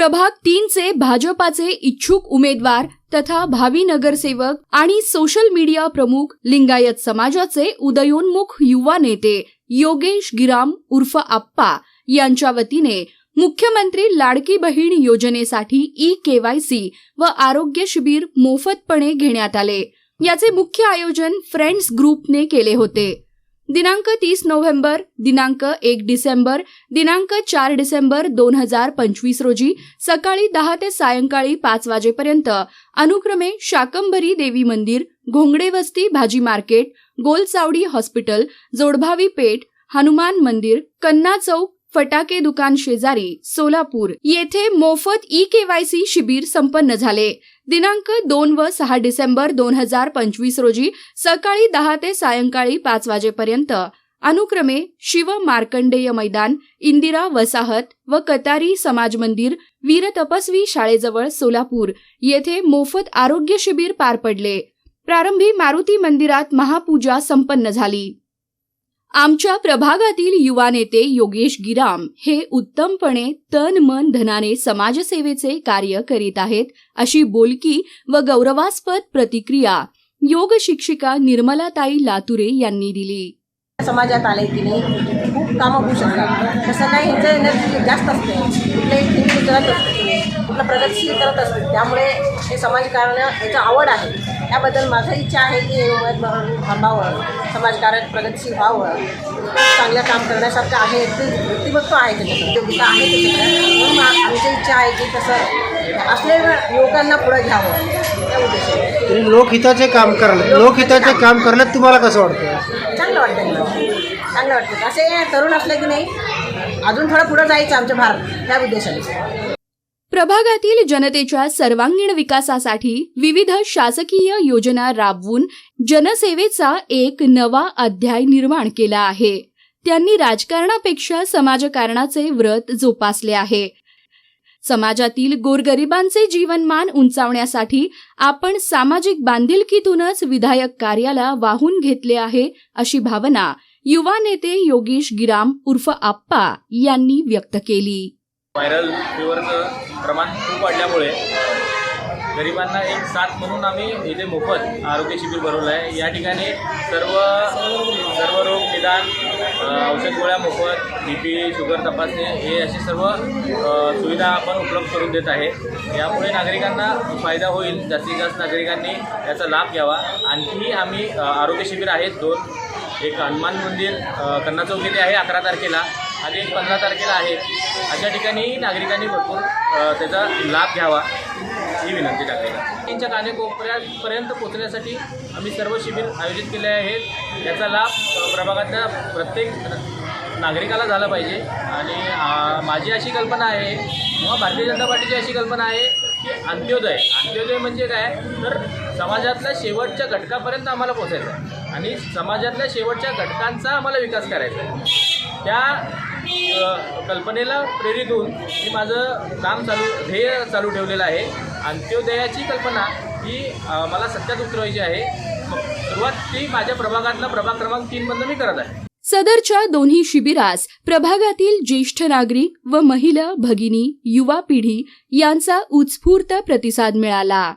प्रभाग तीनचे भाजपाचे इच्छुक उमेदवार तथा भावी नगरसेवक आणि सोशल मीडिया प्रमुख लिंगायत समाजाचे उदयोन्मुख युवा नेते योगेश गिराम उर्फ आप्पा यांच्या वतीने मुख्यमंत्री लाडकी बहीण योजनेसाठी ई केवायसी व आरोग्य शिबिर मोफतपणे घेण्यात आले. याचे मुख्य आयोजन फ्रेंड्स ग्रुपने केले होते. दिनांक तीस नोव्हेंबर दिनांक एक डिसेंबर दिनांक चार डिसेंबर दोन हजार पंचवीस रोजी सकाळी दहा ते सायंकाळी पाच वाजेपर्यंत अनुक्रमे शाकंभरी देवी मंदिर घोंगडे वस्ती भाजी मार्केट गोलचावडी हॉस्पिटल जोडभावी पेठ हनुमान मंदिर कन्ना चौक फटाके दुकान शेजारी सोलापूर. येथे मोफत ई केवायसी शिबिर संपन्न झाले. दिनांक दोन व सहा डिसेंबर दोन हजार पंचवीस रोजी सकाळी दहा ते सायंकाळी पाच वाजेपर्यंत अनुक्रमे शिव मार्कंडेय मैदान इंदिरा वसाहत व कतारी समाज मंदिर वीर तपस्वी शाळेजवळ सोलापूर येथे मोफत आरोग्य शिबिर पार पडले. प्रारंभी मारुती मंदिरात महापूजा संपन्न झाली. आमच्या प्रभागातील युवा नेते योगेश गिराम हे उत्तमपणे तन मन धनाने समाजसेवेचे कार्य करीत आहेत अशी बोलकी व गौरवास्पद प्रतिक्रिया योग शिक्षिका निर्मलाताई लातुरे यांनी दिली. समाजात आले की नाही खूप कामं होऊ शकतात. तसं नाही ह्याचं एनर्जी जास्त असते. कुठल्याही थिंकिंग करत असते. कुठलं प्रगतशील करत असते. त्यामुळे हे समाजकारण याचं आवड आहे. त्याबद्दल माझं इच्छा आहे की हे उमेद थांबावं समाजकारण प्रगतशील व्हावं. चांगलं काम करण्यासारखं आहे ते व्यक्तिमत्व आहे त्याच्याकडे योग्यता आहे मा- आमची इच्छा आहे की तसं असलेल्या युवकांना पुढे घ्यावं. त्या उद्देशाने. लोकहिताचे काम करायला लोकहिताचे काम करण्यात तुम्हाला कसं वाटतं? चांगलं वाटतं मला चांगलं वाटतं. असे तरुण असले की नाही अजून थोडं पुढं जायचं आमच्या भारत त्या उद्देशाने. प्रभागातील जनतेच्या सर्वांगीण विकासासाठी विविध शासकीय योजना राबवून जनसेवेचा एक नवा अध्याय निर्माण केला आहे. त्यांनी राजकारणापेक्षा समाजकारणाचे व्रत जोपासले आहे. समाजातील गोरगरिबांचे जीवनमान उंचावण्यासाठी आपण सामाजिक बांधिलकीतूनच विधायक कार्याला वाहून घेतले आहे अशी भावना युवा नेते योगेश गिराम उर्फ आप्पा यांनी व्यक्त केली. व्हायरल फिवरचं प्रमाण खूप वाढल्यामुळे गरिबांना एक साथ म्हणून आम्ही इथे मोफत आरोग्य शिबिर भरवलं आहे. या ठिकाणी सर्व सर्व रोग निदान औषध गोळ्या मोफत बी पी शुगर तपासणी हे अशी सर्व सुविधा आपण उपलब्ध करून देत आहे. यामुळे नागरिकांना फायदा होईल. जास्तीत जास्त नागरिकांनी याचा लाभ घ्यावा. आणखी आम्ही आरोग्य शिबिर आहेत दोन. एक हनुमान मंदिर कन्नाचौक कन्ना चौक येथे आहे अकरा तारखेला. आणि एक पंधरा तारखेला आहे. अशा ठिकाणी नागरिकांनी भरपूर त्याचा लाभ घ्यावा ही विनंती टाकली त्यांच्या कानेकोपऱ्यापर्यंत पोचण्यासाठी आम्ही सर्व शिबिर आयोजित केले आहेत. याचा लाभ प्रभागातल्या प्रत्येक नागरिकाला झाला पाहिजे. आणि माझी अशी कल्पना आहे किंवा भारतीय जनता पार्टीची अशी कल्पना आहे की अंत्योदय अंत्योदय म्हणजे काय? तर समाजातल्या शेवटच्या घटकापर्यंत आम्हाला पोचायचं आहे. आणि समाजातल्या शेवटच्या घटकांचा आम्हाला विकास करायचा आहे. त्या कल्पनेला प्रेरित होऊन मी माझं काम चालू ध्येय चालू ठेवलेलं आहे. अंत्योदयाची कल्पना ही मला सत्यात उतरवायची आहे. सुरुवात ती माझ्या प्रभागातला प्रभाग क्रमांक तीनमधनं मी करत आहे. सदरच्या दोन्ही शिबिरास प्रभागातील ज्येष्ठ नागरिक व महिला भगिनी युवा पिढी यांचा उत्स्फूर्त प्रतिसाद मिळाला.